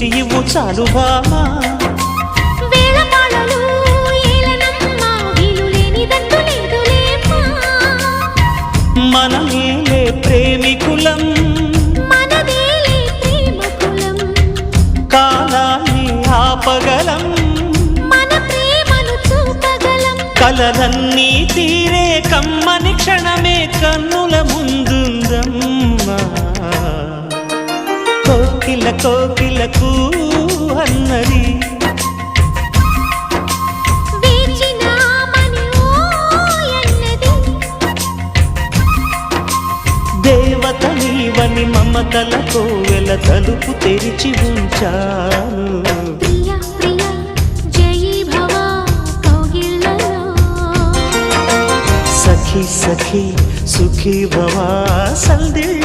చూసి ఇవ్వు చాలు బామా. మనమేలే ప్రేమికులం. మనదేలే ప్రేమ కులం కాలాన్ని ఆపగలం. మన ప్రేమను కలలన్నీ తీరే కమ్మని క్షణమే కన్నుల ముందుందమ్మా కోకిల కోకిలకు అన్నది. వేచినామని ఓయన్నది దేవత నీవని మమతల కోవెల తలుపు తెరిచి ఉంచాను. సఖి సఖి సుఖీ భవా సందిళ్ళలో